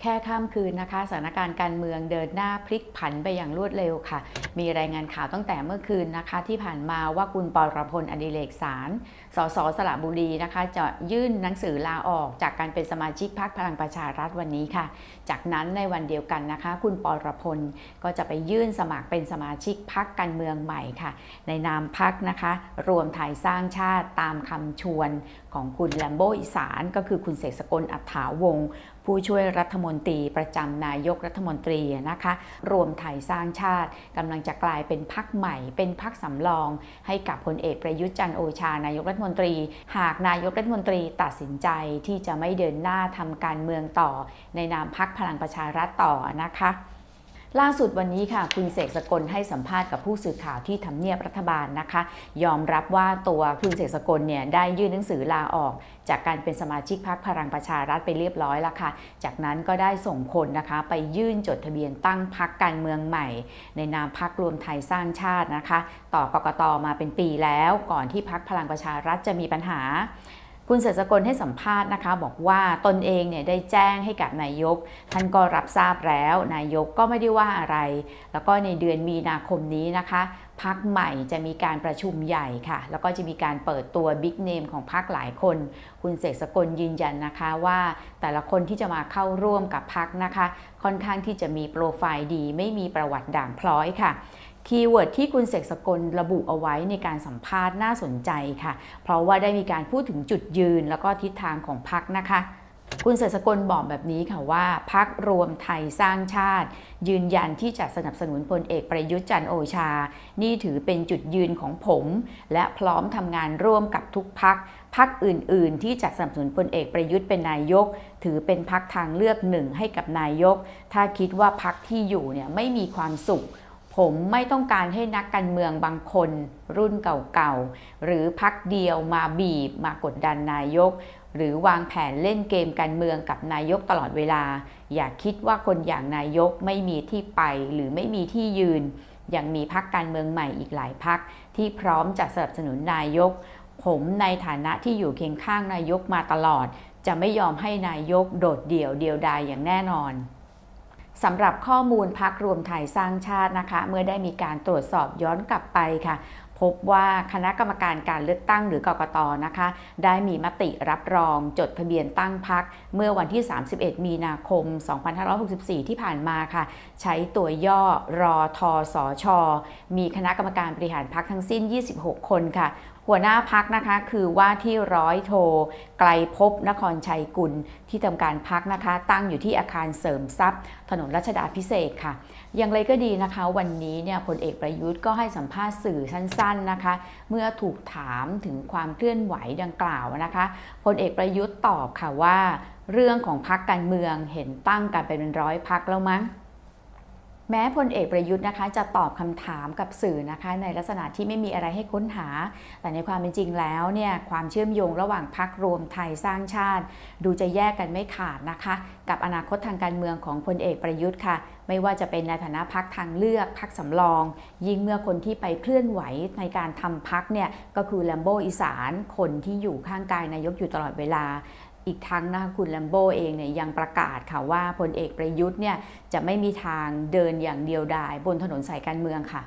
แค่ข้ามคืนนะคะสถานการณ์การเมืองเดินหน้าพลิกผันไปอย่างรวดเร็วค่ะ มีรายงานข่าวตั้งแต่เมื่อคืนนะคะ ที่ผ่านมาว่าคุณปอรพลอดิเรกสารสสสระบุรีนะคะ จะยื่นหนังสือลาออกจากการเป็นสมาชิกพรรคพลังประชารัฐวันนี้ค่ะ จากนั้นในวันเดียวกันนะคะ คุณปอรพลก็จะไปยื่นสมัครเป็นสมาชิกพรรคการเมืองใหม่ค่ะ ในนามพรรคนะคะ รวมไทยสร้างชาติตามคำชวนของคุณแลมโบอีสาน ก็คือคุณเสกสกลอัฏฐาวงศ์ผู้ช่วยรัฐมนตรีประจำนายกรัฐมนตรีนะคะ รวมไทยสร้างชาติกำลังจะกลายเป็นพักใหม่ เป็นพักสำรอง ให้กับพลเอกประยุทธ์จันโอชานายกรัฐมนตรี หากนายกรัฐมนตรีตัดสินใจที่จะไม่เดินหน้าทำการเมืองต่อ ในนามพักพลังประชารัฐต่อนะคะ ล่าสุดวันนี้ค่ะ คุณเสกสกลให้สัมภาษณ์กับผู้สื่อข่าวที่ทำเนียบรัฐบาลนะคะ ยอมรับว่าตัวคุณเสกสกลเนี่ยได้ยื่นหนังสือลาออก จากการเป็นสมาชิกพรรคพลังประชารัฐไปเรียบร้อยแล้วค่ะ จากนั้นก็ได้ส่งคนนะคะ ไปยื่นจดทะเบียนตั้งพรรคการเมืองใหม่ ในนามพรรครวมไทยสร้างชาตินะคะ ต่อกกตมาเป็นปีแล้ว ก่อนที่พรรคพลังประชารัฐจะมีปัญหา คุณเสกสกลให้สัมภาษณ์นะคะ บอกว่าตนเองเนี่ยได้แจ้งให้กับนายก ท่านก็รับทราบแล้ว นายกก็ไม่ได้ว่าอะไร แล้วก็ในเดือนมีนาคมนี้นะคะพักใหม่จะมีการประชุมใหญ่ค่ะ แล้วก็จะมีการเปิดตัวบิ๊กเนมของพักหลายคน คุณเสกสกลยืนยันนะคะว่าแต่ละคนที่จะมาเข้าร่วมกับพักนะคะ ค่อนข้างที่จะมีโปรไฟล์ดี ไม่มีประวัติด่างพร้อยค่ะคีย์เวิร์ดที่คุณเสกสกลระบุเอาไว้ในการสัมภาษณ์น่าสนใจค่ะ เพราะว่าได้มีการพูดถึงจุดยืนแล้วก็ทิศทางของพักนะคะ คุณเสกสกลบอกแบบนี้ค่ะว่าพักรวมไทยสร้างชาติ ยืนยันที่จะสนับสนุนพลเอกประยุทธ์จันโอชา นี่ถือเป็นจุดยืนของผม และพร้อมทำงานร่วมกับทุกพักพักอื่น ๆ ที่จะสนับสนุนพลเอกประยุทธ์เป็นนายก ถือเป็นพักทางเลือกหนึ่งให้กับนายก ถ้าคิดว่าพักที่อยู่เนี่ยไม่มีความสุขผมไม่ต้องการให้นักการเมืองบางคนรุ่นเก่าๆ หรือพักเดียวมาบีบมากดดันนายก หรือวางแผนเล่นเกมการเมืองกับนายกตลอดเวลา อย่าคิดว่าคนอย่างนายกไม่มีที่ไปหรือไม่มีที่ยืน ยังมีพักการเมืองใหม่อีกหลายพักที่พร้อมจะสนับสนุนนายก ผมในฐานะที่อยู่เคียงข้างนายกมาตลอด จะไม่ยอมให้นายกโดดเดี่ยวเดียวดายอย่างแน่นอนสำหรับข้อมูลพักรวมไทยสร้างชาตินะคะ เมื่อได้มีการตรวจสอบย้อนกลับไปค่ะ พบว่าคณะกรรมการการเลือกตั้งหรือกกตนะคะ ได้มีมติรับรองจดทะเบียนตั้งพักเมื่อวันที่ 31 มีนาคม 2564 ที่ผ่านมาค่ะ ใช้ตัวย่อรอทอสอชอมีคณะกรรมการบริหารพักทั้งสิ้น 26 คนค่ะ หัวหน้าพักนะคะคือว่าที่ร้อยโท ไกลภพนครชัยกุลที่ทำการพักนะคะ ตั้งอยู่ที่อาคารเสริมทรัพย์ ถนนรัชดาพิเศษค่ะ อย่างไรก็ดีนะคะ วันนี้เนี่ยพลเอกประยุทธ์ก็ให้สัมภาษณ์สื่อสั้นๆนะคะ เมื่อถูกถามถึงความเคลื่อนไหวดังกล่าวนะคะพลเอกประยุทธ์ตอบค่ะว่า เรื่องของพักการเมืองเห็นตั้งกันเป็นร้อยพักแล้วมั้ง แม้พลเอกประยุทธ์นะคะจะตอบคำถามกับสื่อนะคะในลักษณะที่ไม่มีอะไรให้ค้นหา แต่ในความเป็นจริงแล้วเนี่ยความเชื่อมโยงระหว่างพักรวมไทยสร้างชาติ ดูจะแยกกันไม่ขาดนะคะ กับอนาคตทางการเมืองของพลเอกประยุทธ์ค่ะ ไม่ว่าจะเป็นในฐานะพักทางเลือกพักสำรอง ยิ่งเมื่อคนที่ไปเคลื่อนไหวในการทำพักเนี่ยก็คือแลมโบอีสานคนที่อยู่ข้างกายนายกอยู่ตลอดเวลา อีกทั้งนะคะคุณแลมโบเองเนี่ยยังประกาศค่ะว่าพลเอกประยุทธ์เนี่ยจะไม่มีทางเดินอย่างเดียวดายบนถนนสายการเมืองค่ะ